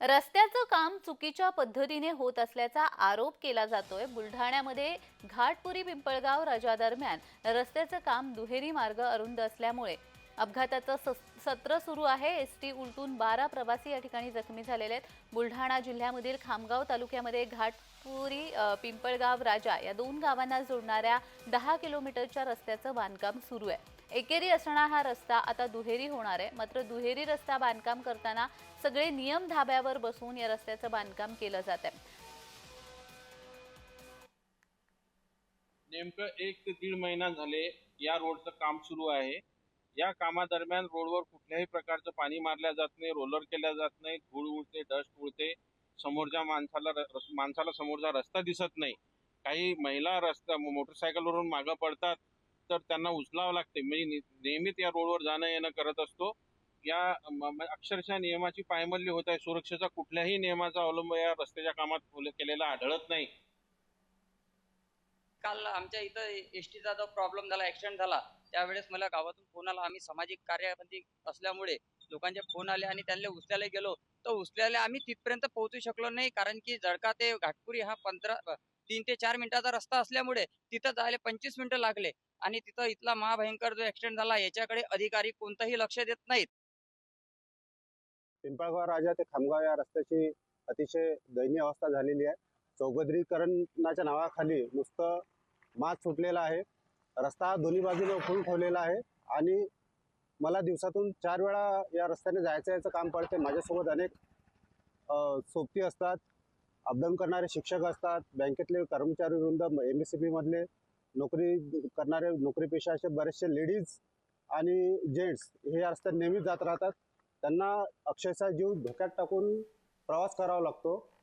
रस्त्याचं काम चुकीच्या पद्धतीने होत असल्याचा आरोप केला जातोय. बुलढाण्यामध्ये घाटपुरी पिंपळगाव रजा दरम्यान रस्त्याचं काम दुहेरी मार्ग अरुंद असल्यामुळे अपघाताचं सत्र सुरू आहे. एस टी उलटून बारा प्रवासी या ठिकाणी जखमी झालेले आहेत. बुलढाणा जिल्ह्यामधील खामगाव तालुक्यामध्ये घाटपुरी पिंपळगाव राजा या दोन गावांना जोडणाऱ्या दहा किलोमीटरच्या रस्त्याचं बांधकाम सुरू आहे. एकेरी असणारा हा रस्ता आता दुहेरी होणार आहे. मात्र दुहेरी रस्ता बांधकाम करताना सगळे नियम धाब्यावर बसून या रस्त्याचं बांधकाम केलं जात आहे. नेमकं एक ते दीड महिना झाले या रोडचं काम सुरू आहे. या कामादरम्यान रोडवर कुठल्याही प्रकारचं पाणी मारल्या जात नाही रोलर केल्या जात नाही धूळ उडते डस्ट उडते समोरच्या माणसाला माणसाला समोरचा रस्ता दिसत नाही. काही महिला रस्ता मोटरसायकलवरून मागं पडतात तर त्यांना उचलावं लागते. म्हणजे मी नियमित नेहमीच या रोडवर जाणं येणं करत असतो. या अक्षरशः नियमाची पायमल्ली होत आहे. सुरक्षेचा कुठल्याही नियमाचा अवलंब या रस्त्याच्या कामात फुल- केलेला आढळत नाही. काल आमच्या इथं एस टीचा जो प्रॉब्लेम झाला ऍक्सिडेंट झाला त्यावेळेस मला गावातून फोन आला. आम्ही सामाजिक कार्यामध्ये असल्यामुळे लोकांचे फोन आले आणि त्यांना उचल्याला गेलो. तर उचल्याला आम्ही तिथपर्यंत पोहोचू शकलो नाही. कारण की जळका ते घाटपुरी हा पंधरा तीन ते चार मिनिटाचा रस्ता असल्यामुळे तिथं जायला पंचवीस मिनिटं लागले. आणि तिथं इथला महाभयंकर जो ऍक्सिडेंट झाला याच्याकडे अधिकारी कोणतंही लक्ष देत नाहीत. पिंपळगाव राजा ते खामगाव या रस्त्याची अतिशय दयनीय अवस्था झालेली आहे. चौभद्रीकरणाच्या नावाखाली नुसतं मात सुटलेला आहे. रस्ता दोन्ही बाजूने उकळून ठेवलेला आहे आणि मला दिवसातून चार वेळा या रस्त्याने जायचं यायचं काम पडते. माझ्यासोबत अनेक सोबती असतात अपडाऊन करणारे शिक्षक असतात बँकेतले कर्मचारी वृंद एम एस सी बीमधले नोकरी करणारे नोकरी असे बरेचसे लेडीज आणि जेंट्स हे या रस्त्यात नेहमीच जात राहतात. त्यांना अक्षरशः जीव धोक्यात टाकून प्रवास करावा लागतो.